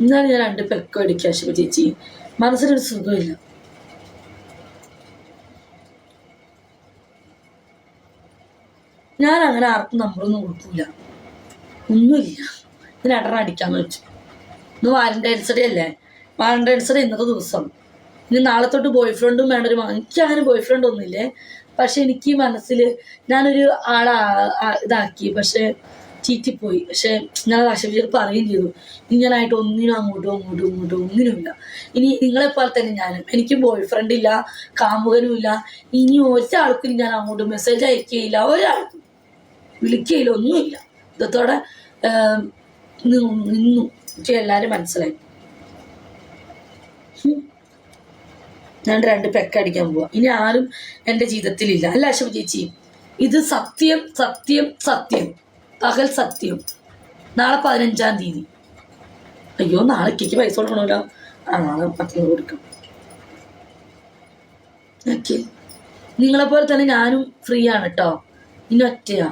ഇന്നാണ് ഞാൻ രണ്ട് പെക്കോ അടിക്കുക ശിവ ചേച്ചി. മനസ്സിനൊരു സുഖമില്ല. ഞാൻ അങ്ങനെ ആർക്കും നമ്പറൊന്നും കൊടുക്കില്ല ഒന്നുമില്ല. ഞാൻ എട്ടണ അടിക്കാന്ന് വെച്ചു. ഇന്ന് വാലന്റൈൻസ് ഡേ അല്ലേ? വാലന്റൈൻസ് ഡേ ഇന്നത്തെ ദിവസം. ഇനി നാളെ തൊട്ട് ബോയ് ഫ്രണ്ടും വേണ്ട ഒരു എനിക്ക് അങ്ങനെ ബോയ് ഫ്രണ്ട് ഒന്നുമില്ലേ? പക്ഷെ എനിക്ക് മനസ്സിൽ ഞാനൊരു ആളെ ഇതാക്കി. പക്ഷെ ചീറ്റിപ്പോയി. പക്ഷെ ഞാൻ അശവിച്ചത് പറയുകയും ചെയ്തു. ഇങ്ങനായിട്ട് ഒന്നിനും അങ്ങോട്ടും അങ്ങോട്ടും ഇങ്ങോട്ടും ഒന്നിനുമില്ല. ഇനി നിങ്ങളെപ്പോലെ തന്നെ ഞാനും. എനിക്ക് ബോയ് ഫ്രണ്ട് ഇല്ല കാമുകനും ഇല്ല. ഇനി ഒരാൾക്കും ഞാൻ അങ്ങോട്ട് മെസ്സേജ് അയക്കുകയില്ല ഒരാൾക്കും വിളിക്കുകയില്ല ഒന്നുമില്ല. ഇതത്തോടെ നിന്നു എല്ലാവരും മനസ്സിലായി. ഞാൻ രണ്ട് പെക്ക അടിക്കാൻ പോവാ. ഇനി ആരും എന്റെ ജീവിതത്തിലില്ല. അല്ല അശോക് ചേച്ചി ഇത് സത്യം സത്യം സത്യം. പകൽ സത്യം. നാളെ പതിനഞ്ചാം തീയതി. അയ്യോ നാളെ കേക്ക് പൈസ കൊടുക്കണമല്ലോ. ആ നാളെ പത്തിന് കൊടുക്കാം. ഓക്കെ. നിങ്ങളെപ്പോലെ തന്നെ ഞാനും ഫ്രീ ആണ് കേട്ടോ ഇനി ഒറ്റയാ.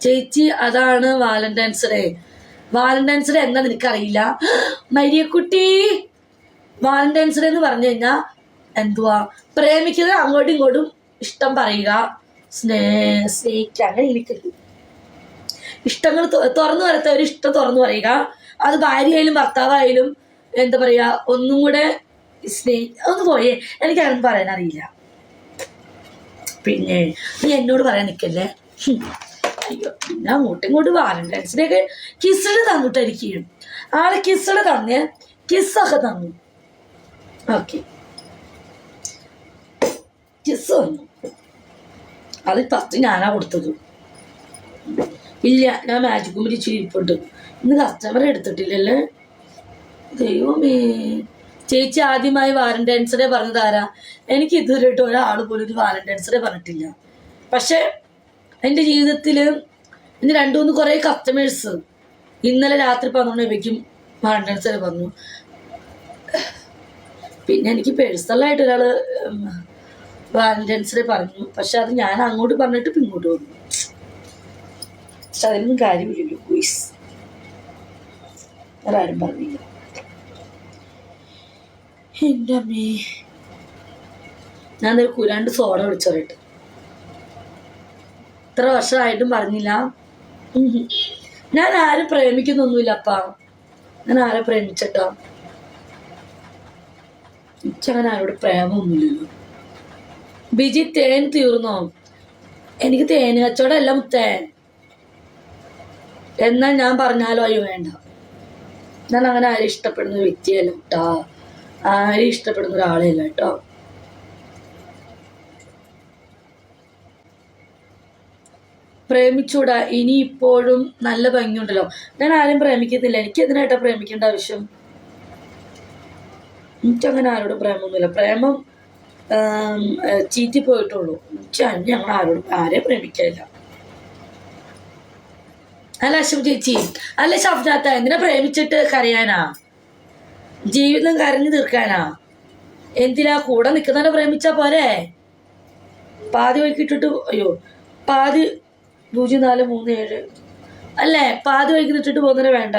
ചേച്ചി അതാണ് വാലന്റൈൻസ് ഡേ. വാലന്റൈൻസ് ഡേ എന്താ നിനക്കറിയില്ല മരിയക്കുട്ടി! വാലന്റൈൻസ് ഡേ എന്ന് പറഞ്ഞു കഴിഞ്ഞാൽ എന്തുവാ? പ്രേമിക്കുന്നത് അങ്ങോട്ടും ഇങ്ങോട്ടും ഇഷ്ടം പറയുക. സ്നേ സ്നേഹിക്കുക. അങ്ങനെ ഇരിക്കരുത്. ഇഷ്ടങ്ങൾ തുറന്നു വരത്തവർ ഒരു ഇഷ്ടം തുറന്നു പറയുക. അത് ഭാര്യയായാലും ഭർത്താവായാലും എന്താ പറയാ ഒന്നും കൂടെ സ്നേഹി ഒന്ന് പോയേ. എനിക്ക് അതൊന്നും പറയാൻ അറിയില്ല. പിന്നെ നീ എന്നോട് പറയാൻ നിൽക്കല്ലേ. അയ്യോ പിന്നെ അങ്ങോട്ടും ഇങ്ങോട്ടും വാലന്റൈൻസ് ഡേ ഒക്കെ കിസ്സിട് തന്നിട്ടായിരിക്കും. ആളെ കിസ്സിന് തന്നേ കിസ്സൊക്കെ തന്നു. ഓക്കെ. കിസ് വന്നു. അത് ഫസ്റ്റ് ഞാനാ കൊടുത്തത്. ഇല്ല ഞാൻ മാജിക് കുമ്പരി ഇച്ചിരി ഇരിപ്പുണ്ട്. ഇന്ന് കസ്റ്റമർ എടുത്തിട്ടില്ലല്ലേ? ദൈവമേ. ചേച്ചി ആദ്യമായി വാലന്റൈൻസ് ഡേ പറഞ്ഞത് ആരാ? എനിക്ക് ഇതുവരെയായിട്ട് ഒരാൾ പോലും ഒരു വാലന്റൈൻസ് ഡേ പറഞ്ഞിട്ടില്ല. പക്ഷെ എന്റെ ജീവിതത്തിൽ ഇന്ന് രണ്ടു മൂന്ന് കുറേ കസ്റ്റമേഴ്സ് ഇന്നലെ രാത്രി പന്ത്രണ്ട് രൂപയ്ക്കും വാലന്റൈൻസ് ഡേ പറഞ്ഞു പിന്നെ എനിക്ക് പേഴ്സണലായിട്ട് ഒരാൾ വാലന്റൈൻസ് പറഞ്ഞു. പക്ഷെ അത് ഞാൻ അങ്ങോട്ട് പറഞ്ഞിട്ട് ഇങ്ങോട്ട് വന്നു. പക്ഷെ അതിനൊന്നും കാര്യമില്ലല്ലോ. പോയിസ് അതാരും പറഞ്ഞില്ല. എന്റെ അമ്മേ. ഞാൻ ഒരു കുരാണ്ട് സോഡ വിളിച്ചോറിട്ട് ഇത്ര വർഷമായിട്ടും പറഞ്ഞില്ല. ഞാൻ ആരും പ്രേമിക്കുന്നൊന്നുമില്ല അപ്പാ. ഞാൻ ആരെ പ്രേമിച്ചിട്ടാ? എനിക്കങ്ങനെ ആരോട് പ്രേമമൊന്നുമില്ലല്ലോ. ബിജി തേൻ തീർന്നോ? എനിക്ക് തേൻ കച്ചവടമല്ല മുത്തേ. എന്നാൽ ഞാൻ പറഞ്ഞാലോ അയ്യോ വേണ്ട. ഞാൻ അങ്ങനെ ആരും ഇഷ്ടപ്പെടുന്ന വ്യക്തിയല്ല കേട്ടോ ആരും ഇഷ്ടപ്പെടുന്ന ഒരാളെയല്ല കേട്ടോ. പ്രേമിച്ചൂടാ ഇനി ഇപ്പോഴും നല്ല ഭംഗിയുണ്ടല്ലോ. ഞാൻ ആരും പ്രേമിക്കുന്നില്ല എനിക്ക് എന്തിനായിട്ടാ പ്രേമിക്കേണ്ട ആവശ്യം? എനിക്കങ്ങനെ ആരോടും പ്രേമൊന്നുമില്ല. പ്രേമം ചീറ്റി പോയിട്ടുള്ളൂ. ഞങ്ങൾ ആരോടും ആരെയും പ്രേമിക്കില്ല അല്ല അശ്വ ചേച്ചി അല്ല ഷഫ്നാത്ത എന്തിനാ പ്രേമിച്ചിട്ട് കരയാനാ? ജീവിതം കരഞ്ഞു തീർക്കാനാ? എന്തിനാ കൂടെ നിൽക്കുന്നവനെ പ്രേമിച്ചാ പോരെ? പാതി വൈകിട്ടിട്ട് അയ്യോ പാതി പൂജ്യം നാല് മൂന്ന് ഏഴ് അല്ലേ? പാതി വൈകി നിട്ടിട്ട് പോകുന്നവരെ വേണ്ട.